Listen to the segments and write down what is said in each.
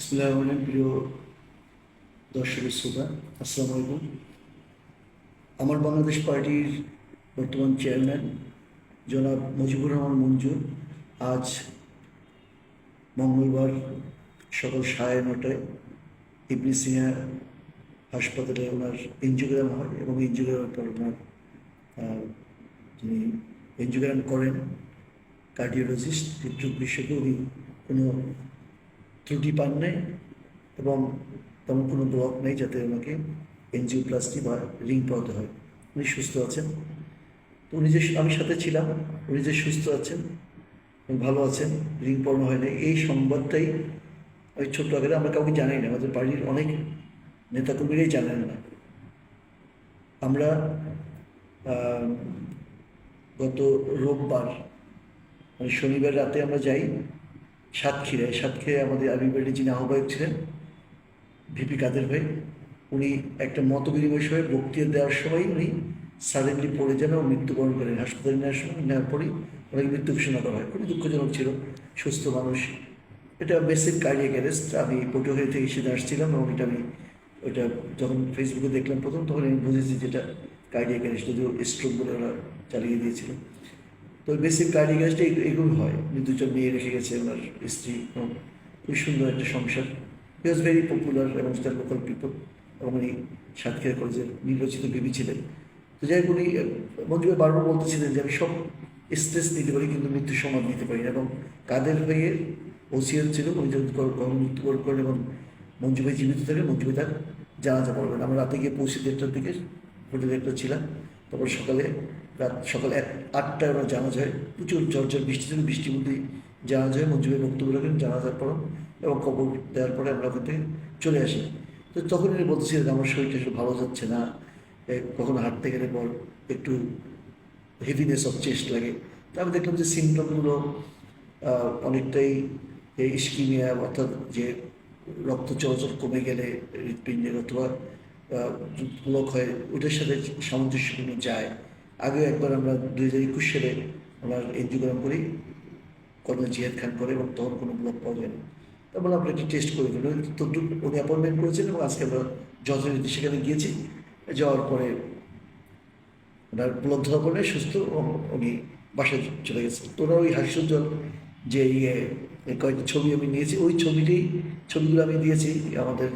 ইসলাম রহমানের প্রিয় দর্শকের শ্রোতা, আসসালামু আলাইকুম। আমার বাংলাদেশ পার্টির বর্তমান চেয়ারম্যান জনাব মুজিবুর রহমান মঞ্জুর আজ মঙ্গলবার সকাল সাড়ে নটায় ইবনি সিংহা হাসপাতালে ওনার এনজিওগ্রাম হয় এবং এনজিওগ্রামের পর ওনার যিনি এনজিওগ্রাম করেন, কার্ডিওলজিস্ট বিশেষজ্ঞ, উনি কোনো ত্রুটি পান নাই এবং তেমন কোনো ব্লক নেই যাতে ওনাকে এনজিওপ্লাস্টি বা রিং পাওয়াতে হয়। উনি সুস্থ আছেন। তো উনি যে আমি সাথে ছিলাম, উনি যে সুস্থ আছেন ভালো আছেন, রিং পড়ানো হয় না এই সংবাদটাই ওই ছোট্ট আগে আমরা কাউকে জানাই না, আমাদের বাড়ির অনেক নেতাকর্মীরাই জানেন না। আমরা গত রোববার মানে শনিবার রাতে আমরা যাই সাতক্ষীরায় সাতক্ষীরায় আমাদের আরবি বাড়ির যিনি আহ্বায়ক ছিলেন, ভিপি কাদের ভাই, উনি একটা মত বিনিময় সভায় বক্তৃতা দেওয়ার সময় উনি সাডেনলি পড়ে যান এবং মৃত্যুবরণ করেন হাসপাতালে নেওয়ার সময় নেওয়ার পরেই ওনাকে মৃত্যু ঘোষণা করা হয়। খুবই দুঃখজনক ছিল। সুস্থ মানুষ। এটা বেসিক কার্ডিয়াক অ্যারেস্ট আমি পটুয়াখালী থেকে সেদিন আসছিলাম এবং এটা আমি ওটা যখন ফেসবুকে দেখলাম প্রথম, তখন আমি বুঝেছি যেটা কার্ডিয়াক অ্যারেস্ট যদিও স্ট্রোক বলে ওরা চালিয়ে দিয়েছিল। তো বেসিক কার্ডিয়াক অ্যারেস্টে এগুলো হয়। দুজন মেয়ে রেখে গেছে ওনার স্ত্রী। এবং খুবই সুন্দর একটা সংসার। হি ওয়াজ ভেরি পপুলার এবং তার লোকাল পিপল এবং উনি সাতক্ষীরা কলেজের নির্বাচিত বিবি ছিলেন। তো যাই হোক উনি ভাই বারবার বলতেছিলেন যে আমি সব স্ট্রেস নিতে পারি কিন্তু মৃত্যুর সমাদ নিতে পারি না। এবং কাদের ভাইয়ের ওসিয়ার ছিল উনি যদি মৃত্যুবরণ করেন এবং মঞ্জু ভাই জীবিত থাকে মঞ্জু ভাই তার জানাজা পড়বেন আমরা রাতে গিয়ে পৌঁছে দেড়টার দিকে হোটেলে একটা ছিলাম। তারপর সকালে রাত সকাল এক, আটটায় ওরা জানাজা হয়। প্রচুর ঝরঝর বৃষ্টি ছিল, বৃষ্টির মধ্যেই জানাজা হয় মঞ্জু ভাই বক্তব্য রাখেন, জানাজার পর এবং কবর দেওয়ার পরে আমরা ওখান থেকে চলে আসি। তো তখন উনি বলতেছিলেন আমার শরীরটা একটু ভালো যাচ্ছে না কখনো হাঁটতে গেলে পর একটু হেভিনেস অফ চেস্ট লাগে। তা আমি দেখলাম যে সিমটমগুলো অনেকটাই ইস্কিমিয়া অর্থাৎ যে রক্ত চলাচল কমে গেলে, হৃৎপিণ্ডের অথবা ব্লক হয়, ওটার সাথে সামঞ্জস্যপূর্ণ যায়। আগে একবার আমরা দুই হাজার একুশ সালে আমরা এনজিওগ্রাম করি, কর্নেল জিয়াদ খান করে এবং তখন কোনো ব্লক পাওয়া যায়নি। তারপর আমরা একটি টেস্ট করে দিল তো উনি অ্যাপয়েন্টমেন্ট করেছেন এবং আজকে আমরা যথারীতি সেখানে গিয়েছি। যাওয়ার পরে ওনার ব্লক ধরা পড়লে সুস্থ উনি বাসায় চলে গেছে তো ওনার ওই হাস্যোজ্জ্বল যে ইয়ে কয়েকটা ছবি আমি নিয়েছি। ওই ছবিটাই ছবিগুলো আমি দিয়েছি আমাদের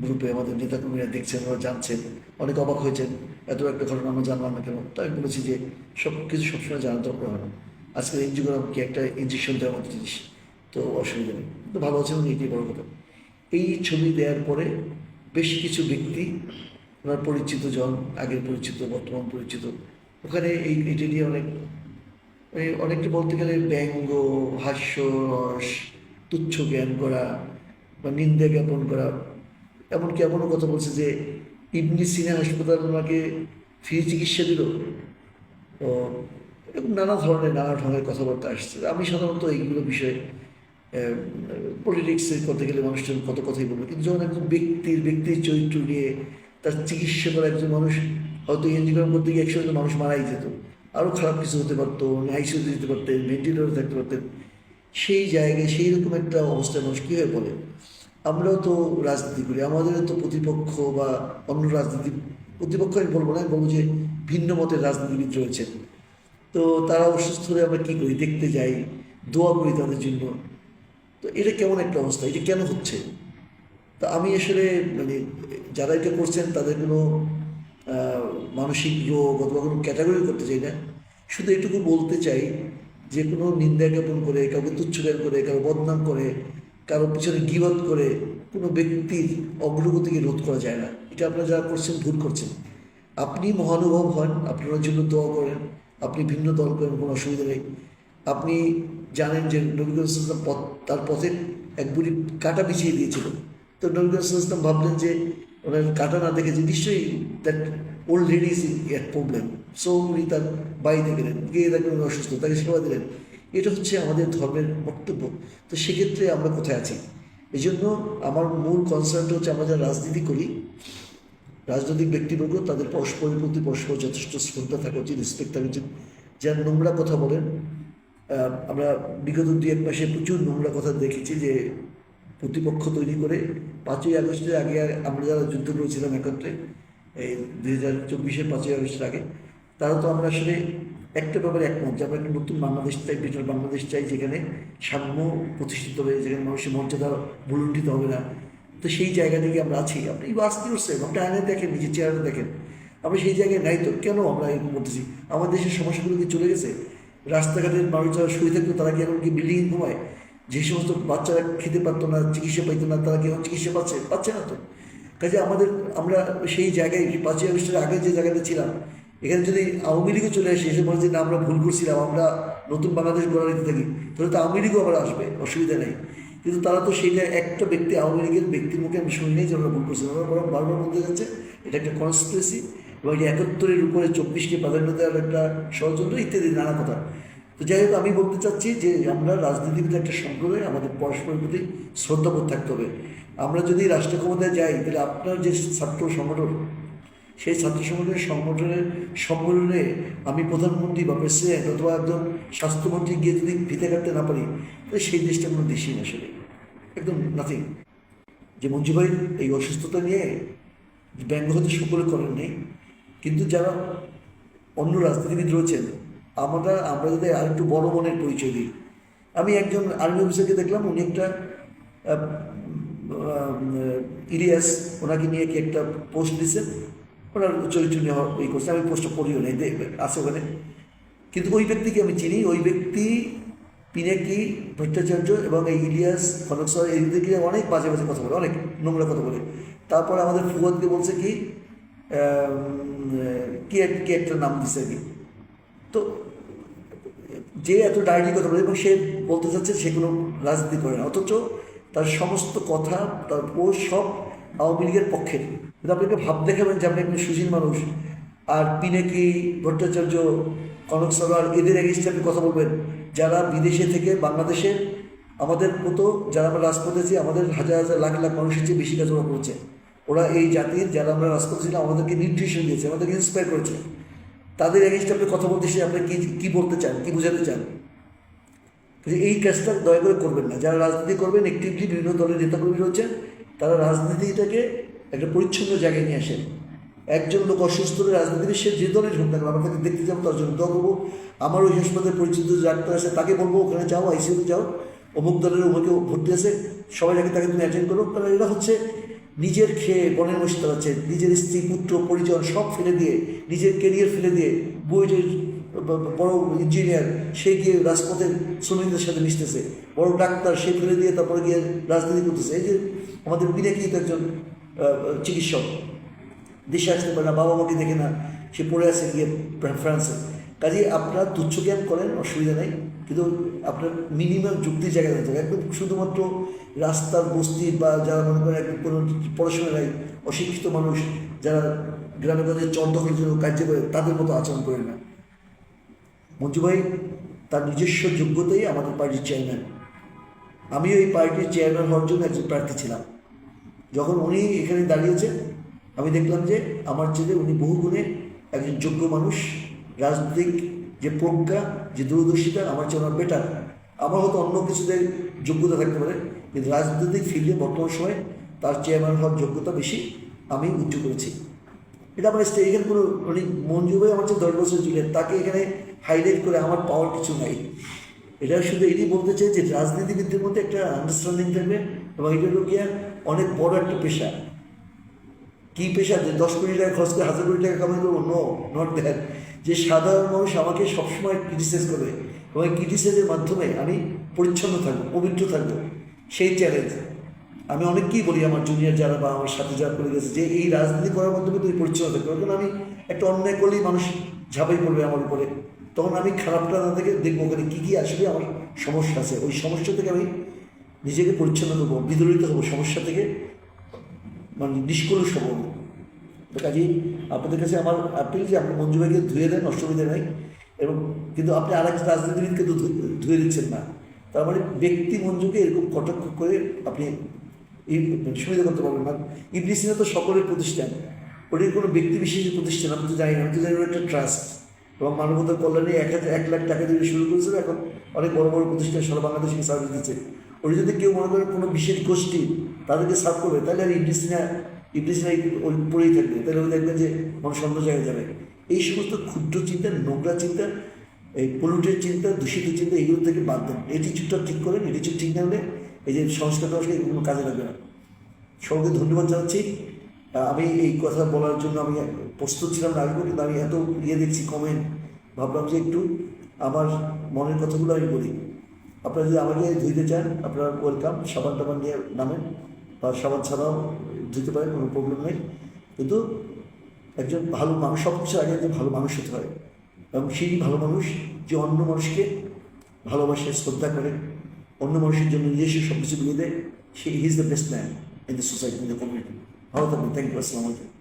গ্রুপে আমাদের নেতাকর্মীরা দেখছেন, ওরা জানছেন, অনেক অবাক হয়েছেন। এত একটা ঘটনা আমরা জানলাম না কেন? তাই আমি বলেছি যে সব কিছু সবসময় জানার দরকার হয় না। আজকে এনজিওগ্রাম কি একটা ইঞ্জেকশন দেওয়ার মতো জিনিস, তো অসুবিধা নেই। তো ভালো আছেন উনি, এটাই বড় কথা। এই ছবি দেওয়ার পরে বেশ কিছু ব্যক্তি, ওনার পরিচিত জন, আগের পরিচিত, বর্তমান পরিচিত, ওখানে এই, এটি নিয়ে অনেক মানে অনেকটা বলতে গেলে ব্যঙ্গ, হাস্যরস, তুচ্ছ জ্ঞান করা বা নিন্দা জ্ঞাপন করা এমনকি এমনও কথা বলছে যে ইবনি সিনা হাসপাতাল ওনাকে ফ্রি চিকিৎসা দিল। তো এরকম নানা ধরনের নানা ধরনের কথাবার্তা আসছে। আমি সাধারণত এইগুলো বিষয়ে পলিটিক্সে করতে গেলে মানুষজন কত কথাই বলবে। কিন্তু যখন একজন ব্যক্তির ব্যক্তির চরিত্র নিয়ে তার চিকিৎসা করা একজন মানুষ, হয়তো এনজিওগ্রাম করতে গিয়ে তো মানুষ মারাই যেত। আরও খারাপ কিছু হতে পারতো আইসিউতে যেতে পারতেন ভেন্টিলেটরে থাকতে পারতেন। সেই জায়গায় সেই রকম একটা অবস্থায় মানুষ কীভাবে বলে? আমরাও তো রাজনীতি করি আমাদেরও তো প্রতিপক্ষ বা অন্য রাজনীতি, প্রতিপক্ষ আমি বলব না বলব যে ভিন্ন মতের রাজনীতিবিদ রয়েছেন। তো তারা অসুস্থ হলে আমরা কী করি? দেখতে যাই, দোয়া করি তাদের জন্য। তো এটা কেমন একটা অবস্থা? এটা কেন হচ্ছে? তা আমি আসলে মানে যারা এটা করছেন তাদের কোনো মানসিক রোগ অথবা কোনো ক্যাটাগরি করতে চাই না। শুধু এটুকু বলতে চাই যে কোনো নিন্দা জ্ঞাপন করে, কাউকে তুচ্ছজ্ঞান করে কাউকে বদনাম করে কারও পিছনে গিবত করে কোনো ব্যক্তির অগ্রগতিকে রোধ করা যায় না। এটা আপনারা যারা করছেন, ভুল করছেন। আপনি মহানুভব হন আপনার জন্য দোয়া করেন, আপনি ভিন্ন দল করেন, কোনো অসুবিধা নেই। আপনি জানেন যে নবীকরণ ইসলাম পথ, তার পথে এক বুড়ি কাটা বিছিয়ে দিয়েছিল। তো নবীকরণ ভাবলেন যে ওনার কাটা না দেখে যে নিশ্চয়ই that old lady is at problem so উনি তার বাড়িতে গেলেন। গিয়ে দেখলেন অসুস্থ, তাকে সেবা দিলেন। এটা হচ্ছে আমাদের ধর্মের বক্তব্য। তো সেক্ষেত্রে আমরা কোথায় আছি? এই জন্য আমার মূল কনসার্নটা হচ্ছে আমরা যারা রাজনীতি করি, রাজনৈতিক ব্যক্তিবর্গ, তাদের পরস্পরের প্রতি পরস্পর যথেষ্ট শ্রদ্ধা থাকা উচিত রেসপেক্ট থাকা উচিত। যারা নোংরা কথা বলেন আমরা বিগত দুই এক মাসে প্রচুর নোংরা কথা দেখেছি যে প্রতিপক্ষ তৈরি করে পাঁচই আগস্টের আগে আমরা যারা যুদ্ধ করেছিলাম একত্রে, এই দুই হাজার চব্বিশের পাঁচই আগস্টের আগে, তারা তো আমরা আসলে একটা ব্যাপারে একমত, যে আমরা একটা নতুন বাংলাদেশ চাই বেটার বাংলাদেশ চাই, যেখানে সাম্য প্রতিষ্ঠিত হবে যেখানে মানুষের মর্যাদা ভুলুণ্ঠিত হবে না। তো সেই জায়গা থেকে আমরা আছি। আপনি বাস কি করছেন আপনি আয়নায় দেখেন, নিজের চেহারা দেখেন। আমরা সেই জায়গায় নাই তো, কেন আমরা এরকম করতেছি? আমাদের দেশের সমস্যাগুলো কি চলে গেছে? রাস্তাঘাটের মানুষ যারা শুয়ে থাকতো, তারা কি এখন কি বিল্ডিং ঘুমায়? যে সমস্ত বাচ্চারা খেতে পারতো না, চিকিৎসা পাইতো না, তারা কি এখন চিকিৎসা পাচ্ছে? পাচ্ছে না তো। কাজে আমাদের, আমরা সেই জায়গায় পাঁচই আগস্টের আগে যে জায়গাতে ছিলাম এখানে যদি আওয়ামী লীগও চলে আসে এসে বলে যে না আমরা ভুল করছিলাম, আমরা নতুন বাংলাদেশ গড়া নিতে থাকি, তাহলে তো আওয়ামী লীগও আবার আসবে, অসুবিধা নেই। কিন্তু তারা তো সেইটা একটা ব্যক্তি, আওয়ামী লীগের ব্যক্তির মুখে আমি শুনি নেই যে আমরা ভুল করছিলাম আমরা বরং বারবার বলতে যাচ্ছে, এটা একটা কনস্পিরেসি এবং এই একাত্তরের উপরে চব্বিশকে প্রাধান্য দেওয়ার একটা ষড়যন্ত্র ইত্যাদি, নানা কথা। তো যাই হোক, আমি বলতে চাচ্ছি যে আমরা রাজনীতিবিদ একটা সম্প্রদায় আমাদের পরস্পরের প্রতি শ্রদ্ধাবোধ থাকতে হবে। আমরা যদি রাষ্ট্র ক্ষমতায় যাই, তাহলে আপনার যে ছাত্র সংগঠন সেই ছাত্র সংগঠনের সংগঠনের সম্মেলনে আমি প্রধানমন্ত্রী বা প্রেসিডেন্ট অথবা একজন স্বাস্থ্যমন্ত্রী গিয়ে যদি ফিতে কাটতে না পারি, তাহলে সেই দেশটা কোনো দেশই না আসলে একদম নাথিং যে মঞ্জু ভাই এই অসুস্থতা নিয়ে ব্যঙ্গ হতে সকলে করেন নেই, কিন্তু যারা অন্য রাজনীতিবিদ রয়েছেন, আমরা আমরা যদি আর একটু বড় মনের পরিচয় দিই। আমি একজন আর্মি অফিসারকে দেখলাম, উনি একটা ইলিয়াস ওনাকে নিয়ে কি একটা পোস্ট দিচ্ছেন ওনার চরিত্র নিয়ে এই করছে আমি পোস্টটা পড়িও নেই আছে ওখানে। কিন্তু ওই ব্যক্তিকে আমি চিনি, ওই ব্যক্তি পিনাকি, ভট্টাচার্য এবং এই ইলিয়াস কনক স্যার, এই দিকে অনেক বাজে বাজে কথা বলে, অনেক নোংরা কথা বলে। তারপর আমাদের ফুয়াদকে বলছে কি কি কি একটা নাম দিছে আর কি। তো যে এত ডায়েরি কথা বলে এবং সে বলতে চাচ্ছে সে কোনো রাজনীতি করে না, অথচ তার সমস্ত কথা, তার পোস্ট সব আওয়ামী লীগের পক্ষের। কিন্তু আপনাকে ভাব দেখাবেন যে আপনি একজন সুশীল মানুষ। আর পিনাকি, ভট্টাচার্য, কনক সরকার এদের এগেনস্টে আপনি কথা বলবেন। যারা বিদেশে থেকে বাংলাদেশে, আমাদের মতো যারা আমরা রাজপথে আছি, আমাদের হাজার হাজার লাখ লাখ মানুষের চেয়ে বেশি কাজ ওরা করেছে। ওরা এই জাতির, যারা আমরা রাজপথে ছিলাম, আমাদেরকে নিউট্রিশন দিয়েছে, আমাদেরকে ইন্সপায়ার করেছে। তাদের এগেনস্টে আপনি কথা বলতে আপনি কি কি বলতে চান, কি বোঝাতে চান? এই কাজটা দয়া করে করবেন না। যারা রাজনীতি করবেন একটিভলি বিভিন্ন দলের নেতাকর্মী রয়েছেন, তারা রাজনীতিটাকে একটা পরিচ্ছন্ন জায়গায় নিয়ে আসেন। একজন লোক অসুস্থ হলে রাজনীতিবিদ সে যে দলের হোক না কেন আমরা দেখতে যাব, তার জন্য দোয়া করব। আমার ওই হাসপাতালে পরিচিত ডাক্তার আছে, তাকে বলব, ওখানে যাও আইসিউতে যাও। অমুক দলের অমুকে ভর্তি আছে, সবাই আগে তাকে তুমি অ্যাটেন্ড করো। কারণ এরা হচ্ছে নিজের খেয়ে বনের মসি চালাচ্ছে, নিজের স্ত্রী, পুত্র, পরিজন সব ফেলে দিয়ে, নিজের কেরিয়ার ফেলে দিয়ে বইয়ের বড় ইঞ্জিনিয়ার সে গিয়ে রাজপথের শ্রমিকদের সাথে মিশতেছে। বড় ডাক্তার, সে ফেলে দিয়ে তারপরে গিয়ে রাজনীতি করতেছে। এই যে আমাদের বিনাকি তো একজন চিকিৎসক। দেশে আসতে পারে না, বাবা মাকে দেখে না, সে পড়ে আছে গিয়ে ফ্রা- ফ্রান্সে। কাজে আপনার তুচ্ছ জ্ঞান করেন, অসুবিধা নেই, কিন্তু আপনার মিনিমাম যুক্তির জায়গায় দিতে হবে। একদম শুধুমাত্র রাস্তার বস্তি বা যারা মনে করেন একদম কোনো পড়াশোনা নাই, অশিক্ষিত মানুষ, যারা গ্রামে গঞ্জে চর জন্য কার্য করে, তাদের মতো আচরণ করেন না। মঞ্জু ভাই, তার নিজস্ব যোগ্যতাই আমাদের পার্টির চেয়ারম্যান আমিও এই পার্টির চেয়ারম্যান হওয়ার জন্য একজন প্রার্থী ছিলাম। যখন উনি এখানে দাঁড়িয়েছেন, আমি দেখলাম যে আমার চেয়ে উনি বহু গুণে একজন যোগ্য মানুষ, রাজনৈতিক যে প্রজ্ঞা, যে দূরদর্শিতা আমার চেয়ে ওনার বেটার আমার হয়তো অন্য কিছুতে যোগ্যতা থাকতে পারে, কিন্তু রাজনৈতিক ফিল্ডে বর্তমান সময়ে তার চেয়ারম্যান হওয়ার যোগ্যতা বেশি আমি উজ্জ্ব করেছি। এটা আমার স্টে এখানে কোনো মানে মঞ্জু ভাই আমার চেয়ে দশ বছর ছিলেন তাকে এখানে হাইলাইট করে আমার পাওয়ার কিছু নাই। এটা শুধু এটি বলতে চাই যে রাজনীতিবিদদের মধ্যে একটা আন্ডারস্ট্যান্ডিং থাকবে, এবং এটা হলো গিয়া অনেক বড় একটা পেশা। কি পেশা? যে দশ কোটি টাকা খরচ করে হাজার কোটি টাকা কামাই করব? নো নট দ্যাট যে সাধারণ মানুষ আমাকে সবসময় ক্রিটিসাইজ করবে। এবং ক্রিটিসাইজের মাধ্যমে আমি পরিচ্ছন্ন থাকব, পবিত্র থাকব। সেই চ্যালেঞ্জ আমি অনেককেই বলি আমার জুনিয়র যারা বা আমার সাথে যারা করে গেছে যে এই রাজনীতি করার মাধ্যমে তুমি পরিচ্ছন্ন থাকবে। কারণ আমি একটা অন্যায় করলেই মানুষ ঝাঁপাই পড়বে আমার উপরে। তখন আমি খারাপটা না থেকে দেখব ওখানে কী কী আসবে আমার সমস্যা আছে। ওই সমস্যা থেকে আমি নিজেকে পরিচ্ছন্ন করব, বিদলিত হব সমস্যা থেকে মানে নিষ্কলুষ হব কাজেই আপনাদের কাছে আমার আপিল যে আপনি মঞ্জু ভাইকে ধুয়ে দেন, অসুবিধা নাই। এবং কিন্তু আপনি আর একটা রাজনীতিবিদকে তো ধু- ধুয়ে দিচ্ছেন না। তার মানে ব্যক্তি মঞ্জুকে এরকম কটাক্ষ করে আপনি সুবিধা করতে পারবেন না। ইবলি সিনা তো সকলের প্রতিষ্ঠান। ওটির কোনো ব্যক্তি বিশেষের প্রতিষ্ঠান, আমি তো জানি না, আমি তো জানি একটা ট্রাস্ট। এবং মানবতার কল্যাণে এক হাজার, এক লাখ টাকা দিয়ে শুরু করেছিল, এখন অনেক বড় বড় প্রতিষ্ঠান সারা বাংলাদেশকে সার্ভিস দিচ্ছে। ওরা যদি কেউ মনে করে কোনো বিশেষ গোষ্ঠী তাদেরকে সার্ভ করবে, তাহলে আর ইবলিসিনা ওই পড়েই থাকবে। তাহলে ওই দেখবেন যে মানুষ অন্য জায়গায় যাবে। এই সমস্ত ক্ষুদ্র চিন্তা, নোংরা চিন্তা, এই পলুটের চিন্তা, দূষিত চিন্তা, এগুলো থেকে বাদ দেন। এটিচিউডটা ঠিক করেন এটিচিউড ঠিক না হলে এই যে সংস্কার টংস্কার কোনো কাজে লাগবে না। সবাইকে ধন্যবাদ জানাচ্ছি। আমি এই কথা বলার জন্য আমি প্রস্তুত ছিলাম আসব কিন্তু আমি এত ইয়ে দেখছি কমেন্ট ভাবলাম যে একটু আমার মনের কথাগুলো আমি বলি। আপনারা যদি আমাকে ধুইতে চান, আপনারা ওয়েলকাম সাবান টাবান নিয়ে নামেন, বা সাবান ছাড়াও ধুতে পারেন, কোনো প্রবলেম নেই। কিন্তু একজন ভালো মানুষ, সব কিছুর আগে একজন ভালো মানুষ হতে হয়। এবং সেই ভালো মানুষ যে অন্য মানুষকে ভালোবাসে, শ্রদ্ধা করে, অন্য মানুষের জন্য নিজস্ব সব কিছু বিলিয়ে দেয়, সে is the best man in the society in the community ভালো থাকবেন। থ্যাংক ইউ আসসালামু আলাইকুম।